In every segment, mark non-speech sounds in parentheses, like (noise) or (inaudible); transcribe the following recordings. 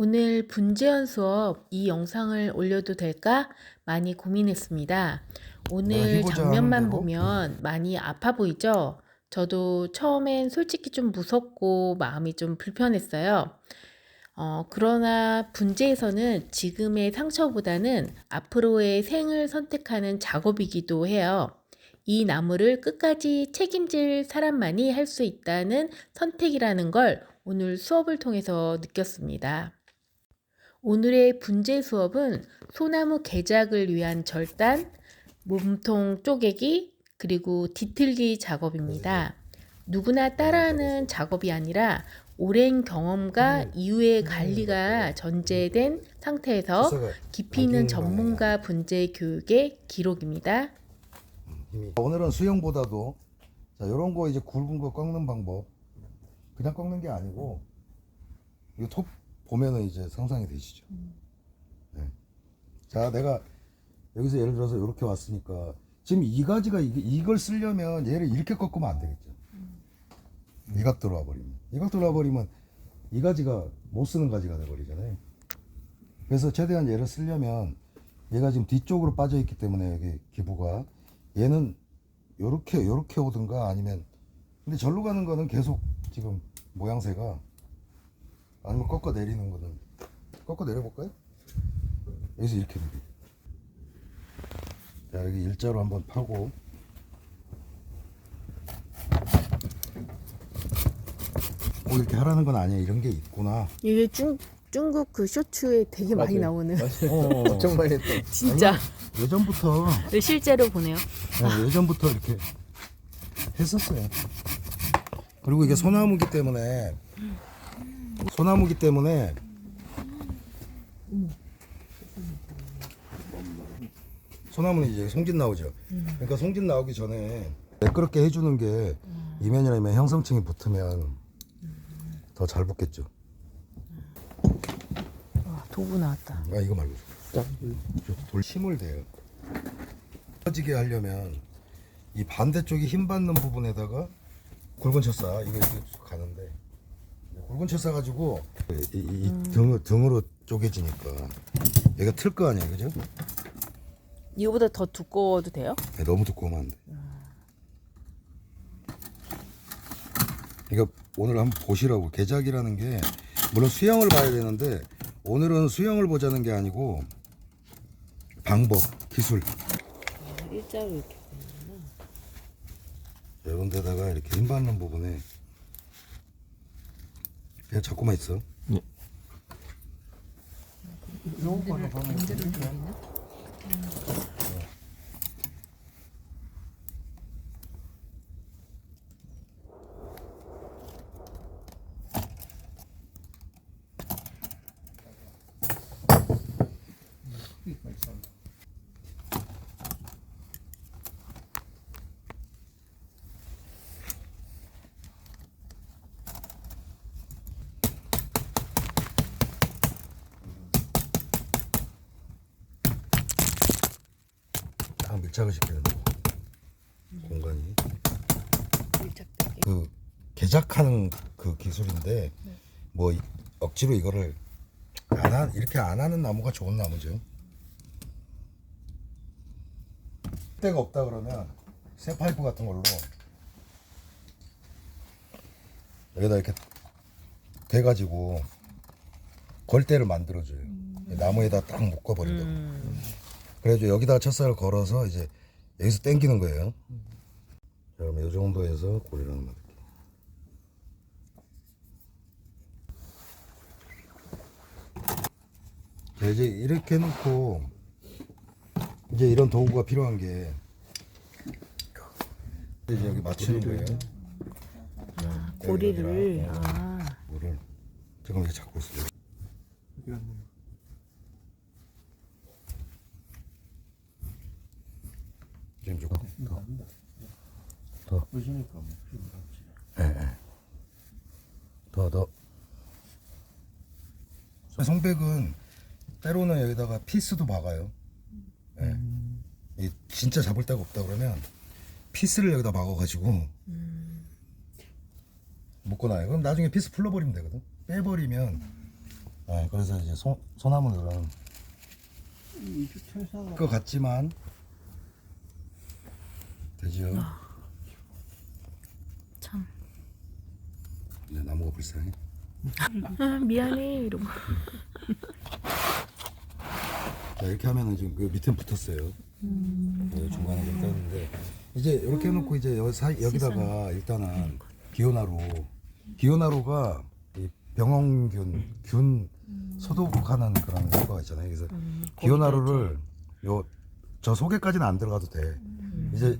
오늘 분재현 수업 이 영상을 올려도 될까 많이 고민했습니다. 오늘 장면만? 보면 많이 아파 보이죠? 저도 처음엔 솔직히 좀 무섭고 마음이 좀 불편했어요. 어, 그러나 분재에서는 지금의 상처보다는 앞으로의 생을 선택하는 작업이기도 해요. 이 나무를 끝까지 책임질 사람만이 할 수 있다는 선택이라는 걸 오늘 수업을 통해서 느꼈습니다. 오늘의 분재 수업은 소나무 개작을 위한 절단, 몸통 쪼개기, 그리고 뒤틀기 작업입니다. 누구나 따라하는 작업이 아니라 오랜 경험과 이후의 관리가 전제된 상태에서 깊이 있는 전문가 분재 교육의 기록입니다. 오늘은 수영보다도 자 이런 거 이제 굵은 거 꺾는 방법 그냥 꺾는 게 아니고 이거 톱 보면은 이제 상상이 되시죠. 네. 자 내가 여기서 예를 들어서 이렇게 왔으니까 지금 이 가지가 이게 이걸 쓰려면 얘를 이렇게 꺾으면 안 되겠죠. 이각 들어와 버리면 이각 들어와 버리면 이 가지가 못 쓰는 가지가 돼 버리잖아요. 그래서 최대한 얘를 쓰려면 얘가 지금 뒤쪽으로 빠져 있기 때문에 여기 기부가 얘는 요렇게 요렇게 오든가 아니면 근데 절로 가는 거는 계속 지금 모양새가 아니면 꺾어 내리는 거는 꺾어 내려볼까요? 여기서 이렇게 내리. 자 여기 일자로 한번 파고 꼭 이렇게 하라는 건 아니야 이런 게 있구나 이게 중, 중국 그 쇼츠에 되게 많이 맞아요. 나오는 어, 엄청 많이 했다. 진짜 예전부터 실제로 보네요. 네, 예전부터 이렇게 했었어요. 그리고 이게 소나무기 때문에 소나무기 때문에 소나무는 이제 송진 나오죠. 그러니까 송진 나오기 전에 매끄럽게 해주는 게 이면이라면 형성층이 붙으면 더 잘 붙겠죠. 와, 도구 나왔다. 아 이거 말고 돌 힘을 대요. 터지게 하려면 이 반대쪽에 힘 받는 부분에다가 굵은 철사 이게 이렇게 가는데 굵은 철사 가지고 이, 이- 이 등을 등으로 쪼개지니까 얘가 틀 거 아니야, 그죠? 이거보다 더 두꺼워도 돼요? 네, 너무 두꺼우면 안 돼. 이거 오늘 한번 보시라고 개작이라는 게 물론 수영을 봐야 되는데 오늘은 수영을 보자는 게 아니고 방법, 기술 일자로 이렇게. 이런 데다가 이렇게 힘 받는 부분에 그냥 잡고만 있어. 딱 밀착을 시키는 거. 공간이. 밀착되게. 그 개작하는 그 기술인데 뭐 이- 억지로 이거를 안 하, 이렇게 안 하는 나무가 좋은 나무죠. 때가 없다 그러면 새 파이프 같은 걸로 여기다 이렇게 대가지고 걸대를 만들어줘요. 나무에다 딱 묶어버린다고. 음, 그래가지고 여기다 첫살을 걸어서 이제 여기서 당기는 거예요. 자, 그러면 이 정도에서 고리를 하나 만들게요. 자, 이제 이렇게 해놓고 이제 이런 도구가 필요한 게 이제 여기 맞추는 거예요. 고리를. 여기다가, 어, 아, 이거를 지금 이렇게 잡고 있어요. 지금 조금 더. 보시니까 뭐 더, 더. 성백은 때로는 여기다가 피스도 박아요. 예. 이 진짜 잡을 데가 없다 그러면 피스를 여기다 박아가지고 묶어놔요. 그럼 나중에 피스 풀러버리면 되거든. 빼버리면 네, 그래서 이제 소, 소나무들은 이주 것 같지만 되죠. 참. 네, 나무가 불쌍해. 아, 미안해 이러고. 자 이렇게 하면은 지금 그 밑에 붙었어요. 네, 중간에 좀 떴는데 이제 이렇게 해놓고 이제 여기 사, 여기다가 일단은 기온나루 기온나루가 이 병원균 균 소독하는 그런 효과가 있잖아요. 그래서 기온나루를 요 저 속에까지는 안 들어가도 돼. 이제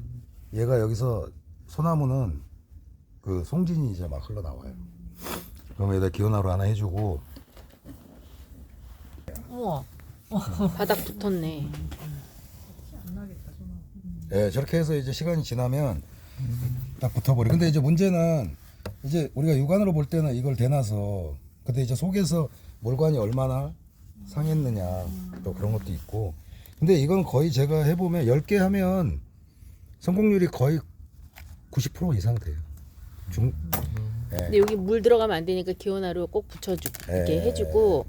얘가 여기서 소나무는 그 송진이 이제 막 흘러나와요. 그러면 여기다 기온나루 하나 해주고 우와. (laughs) 바닥 붙었네. 예, 저렇게 해서 이제 시간이 지나면 딱 붙어버려. 근데 이제 문제는 이제 우리가 육안으로 볼 때는 이걸 대놔서 근데 이제 속에서 몰관이 얼마나 상했느냐 또 그런 것도 있고 근데 이건 거의 제가 해보면 10개 하면 성공률이 거의 90% 이상 돼요. 중, 예. 근데 여기 물 들어가면 안 되니까 기온하루 꼭 붙여주게 예. 해주고.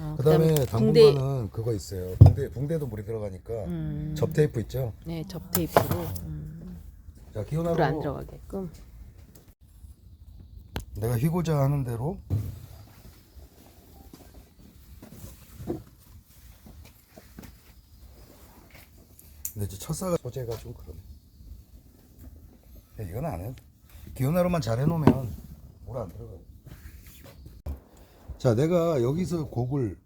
어, 그다음에 붕대, 당분간은 그거 있어요. 붕대 붕대도 물이 들어가니까 음, 접 테이프 있죠. 네, 접 테이프로 음, 자 물안 기온하로 들어가게끔. 내가 휘고자 하는 대로 근데 이제 첫사가 소재가 좀 그러네 야, 이건 안 해. 기온하루만 잘 해놓으면 물 안 들어가요 자 내가 여기서 곡을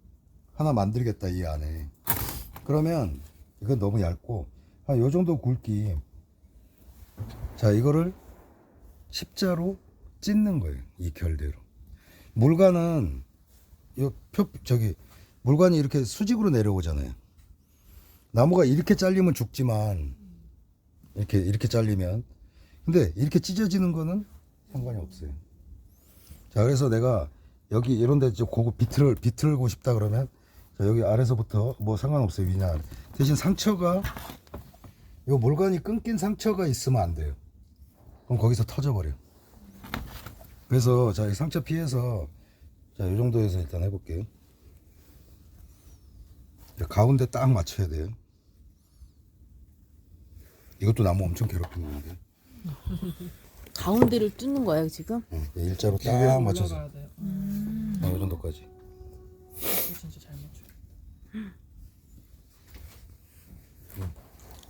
하나 만들겠다 이 안에 그러면 이건 너무 얇고 한 요 정도 굵기 자 이거를 십자로 찢는 거예요. 이 결대로. 물관은 요 표 저기 물관이 이렇게 수직으로 내려오잖아요. 나무가 이렇게 잘리면 죽지만 이렇게 이렇게 잘리면 근데 이렇게 찢어지는 거는 상관이 없어요. 자 그래서 내가 여기 이런 데 고급 비틀을 비틀고 싶다 그러면 자, 여기 아래서부터 뭐 상관없어요 아래. 대신 상처가 요 물관이 끊긴 상처가 있으면 안 돼요. 그럼 거기서 터져버려. 그래서 자, 이 상처 피해서 자, 이 정도에서 일단 해볼게요. 자, 가운데 딱 맞춰야 돼요. 이것도 나무 엄청 괴롭히는 건데. (laughs) 가운데를 뚫는 거예요 지금? 응, 일자로 딱 맞춰서. 올라가야 돼요. 어, 이 정도까지. 이거 진짜 잘 맞춰.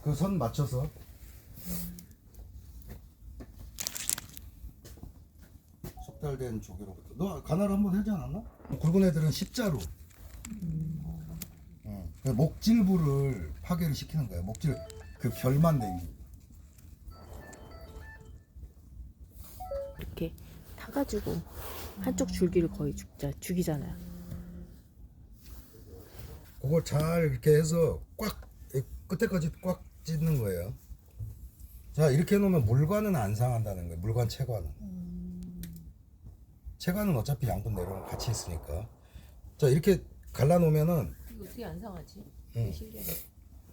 그 선 맞춰서. 속달된 조개로부터. 너 가나를 한번 하지 않았나? 굵은 애들은 십자로. 응. 그 목질부를 파괴를 시키는 거야. 목질 그 결만 내기. 이렇게 타가지고 한쪽 줄기를 거의 죽자 죽이잖아요. 그걸 잘 이렇게 해서 꽉이 끝에까지 꽉 찢는 거예요. 자 이렇게 해놓으면 물관은 안 상한다는 거예요. 물관 체관은. 체관은 어차피 양분 내려오면 같이 있으니까. 자 이렇게 갈라놓으면은 이거 어떻게 안 상하지? 응. 신기하네.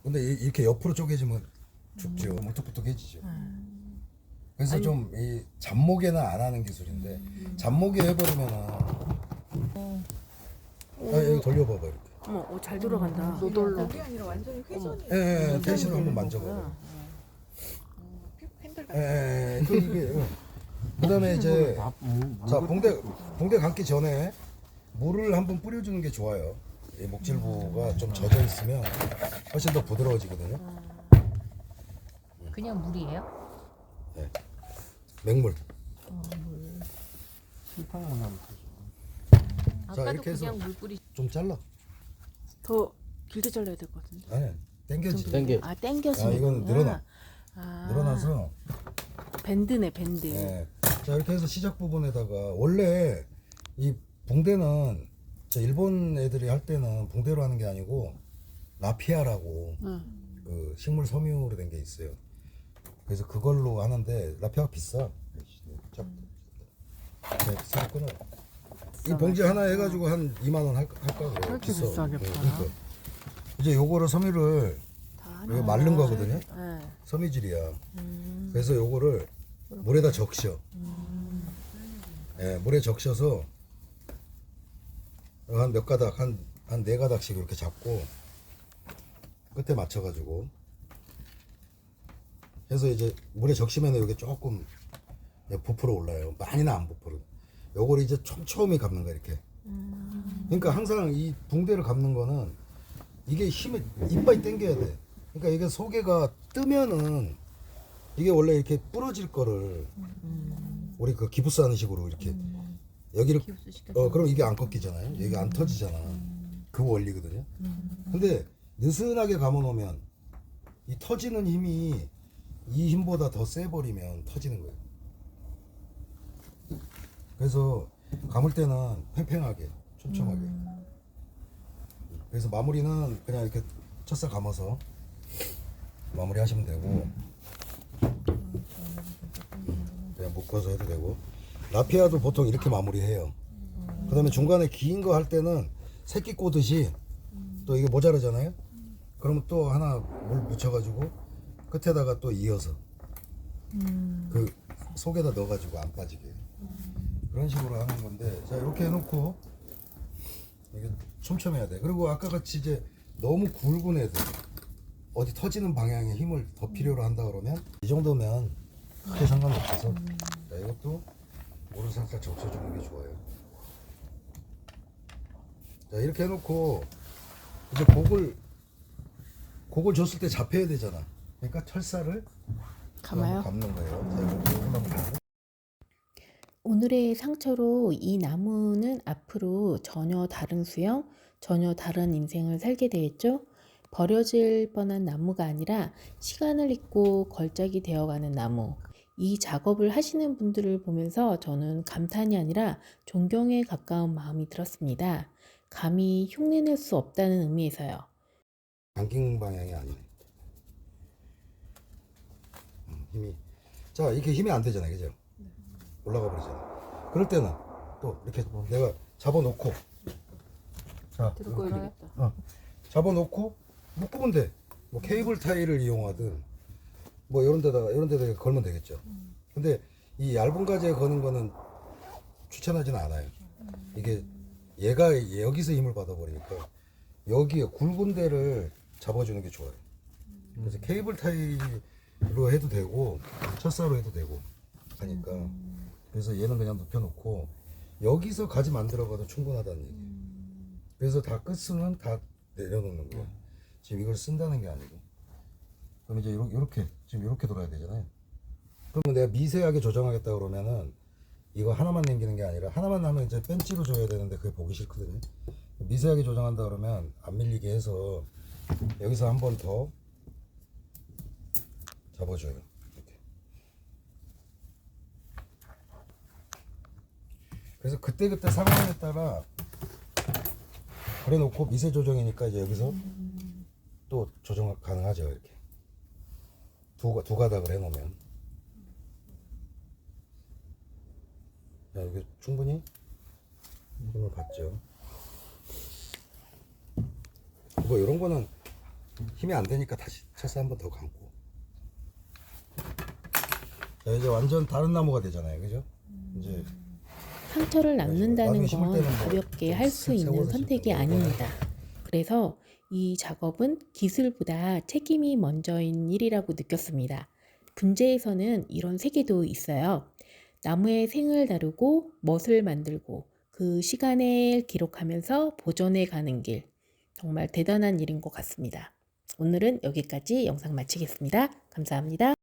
근데 이- 이렇게 옆으로 쪼개지면 죽죠. 물뚝불뚝해지죠. 그래서 좀이 잡목에는 안 하는 기술인데 잡목에 해버리면은 아, 여기 돌려봐봐 이렇게. 어머, 어, 잘 돌아간다. 노돌로. 그게 아니라 완전히 회전이 예, 예, 예, 텐션을 한번 만져봐. 핸들 예, 예, 그 이게. 응. 그다음에 이제 자 붕대 붕대 감기 전에 물을 한번 뿌려주는 게 좋아요. 이 목질부가 좀 젖어 있으면 훨씬 더 부드러워지거든요. 그냥 물이에요? 맹물. 하면 아까도 이렇게 해서- 그냥 물 뿌리. 좀 잘라. 더 길게 잘라야 될 것 같은데. 아니 땡겨지. 땡겨. 아 땡겨서. 아, 이거는 늘어나. 아, 늘어나서 밴드네 밴드. 예. 자 이렇게 해서 시작 부분에다가 원래 이 붕대는 저 일본 애들이 할 때는 붕대로 하는 게 아니고 라피아라고 응. 그 식물 섬유로 된 게 있어요. 그래서 그걸로 하는데 라피아가 비싸. 자, 네, 비싸 끊어. 이 봉지 하나 해가지고 한 2만 원 할, 할까 그래. 비싸. 비싸게 네, 팔아? 그러니까. 이제 요거를 섬유를 다 이거 마른 거거든요. 네. 섬유질이야. 음. 그래서 요거를 물에다 적셔. 예, 물에 적셔서 한 몇 가닥 한 한 네 가닥씩 이렇게 잡고 끝에 맞춰 가지고 해서 이제 물에 적시면 이게 조금 부풀어 올라요. 많이는 안 부풀어. 요걸 이제 촘촘히 감는 거야 이렇게. 그러니까 항상 이 붕대를 감는 거는 이게 힘을 이빨이 당겨야 돼. 그러니까 이게 소개가 뜨면은 이게 원래 이렇게 부러질 거를 우리 그 기부스 하는 식으로 이렇게 여기를 어 그럼 이게 안 꺾이잖아요. 여기 안 터지잖아. 그 원리거든요. 근데 느슨하게 감아 놓으면 이 터지는 힘이 이 힘보다 더 세 버리면 터지는 거예요. 그래서 감을 때는 팽팽하게, 촘촘하게. 그래서 마무리는 그냥 이렇게 첫살 감아서 마무리 하시면 되고 그냥 묶어서 해도 되고 라피아도 보통 이렇게 마무리해요. 그 다음에 중간에 긴 거 할 때는 새끼 꼬듯이 또 이게 모자라잖아요. 그러면 또 하나 물 묻혀가지고 끝에다가 또 이어서 그 속에다 넣어가지고 안 빠지게 그런 식으로 하는 건데 자 이렇게 해놓고 이게 촘촘해야 돼. 그리고 아까 같이 이제 너무 굵은 애들 어디 터지는 방향에 힘을 더 필요로 한다 그러면 이 정도면 크게 상관없어서 자 이것도 물을 살짝 적셔주는 게 좋아요. 자 이렇게 해놓고 이제 곡을 곡을 줬을 때 잡혀야 되잖아. 그러니까 철사를 감아요? 감는 거예요. 한번 보고. 오늘의 상처로 이 나무는 앞으로 전혀 다른 수영, 전혀 다른 인생을 살게 되겠죠? 버려질 뻔한 나무가 아니라 시간을 잊고 걸작이 되어가는 나무. 이 작업을 하시는 분들을 보면서 저는 감탄이 아니라 존경에 가까운 마음이 들었습니다. 감히 흉내낼 수 없다는 의미에서요. 당긴 방향이 아니네. 음, 힘이 자 이렇게 힘이 안 되잖아요, 그죠? 올라가 버리잖아. 그럴 때는 또 이렇게 내가 잡아놓고 자 들고 이렇게. 어, 잡아놓고 묶으면 돼. 뭐 케이블 타이를 이용하든 뭐 이런 데다가 이런 데다가 걸면 되겠죠. 근데 이 얇은 가지에 거는 거는 추천하지는 않아요. 이게 얘가 여기서 힘을 받아버리니까 여기에 굵은 데를 잡아주는 게 좋아요. 그래서 케이블 타이 로 해도 되고 철사로 해도 되고 하니까 그래서 얘는 그냥 눕혀놓고 여기서 가지 만들어가도 충분하다는 얘기. 그래서 다 끝은 다 내려놓는 거야. 지금 이걸 쓴다는 게 아니고. 그럼 이제 요렇게 지금 이렇게 돌아야 되잖아요. 그러면 내가 미세하게 조정하겠다 그러면은 이거 하나만 남기는 게 아니라 하나만 남으면 이제 벤치로 줘야 되는데 그게 보기 싫거든요. 미세하게 조정한다 그러면 안 밀리게 해서 여기서 한 번 더 잡아줘요. 그래서 그때그때 상황에 따라 그래 놓고 미세 조정이니까 이제 여기서 또 조정 가능하죠 이렇게. 두, 가- 두 가닥을 해놓으면. 자 여기 충분히 힘을 받죠. 뭐 이런 거는 힘이 안 되니까 다시 철사 한번 더 감고 자 이제 완전 다른 나무가 되잖아요 그죠 이제 상처를 남는다는 건뭐 가볍게 좀할수 있는 선택이. 아닙니다. 그래서 이 작업은 기술보다 책임이 먼저인 일이라고 느꼈습니다. 분재에서는 이런 세계도 있어요. 나무의 생을 다루고 멋을 만들고 그 시간을 기록하면서 보존해 가는 길. 정말 대단한 일인 것 같습니다. 오늘은 여기까지 영상 마치겠습니다. 감사합니다.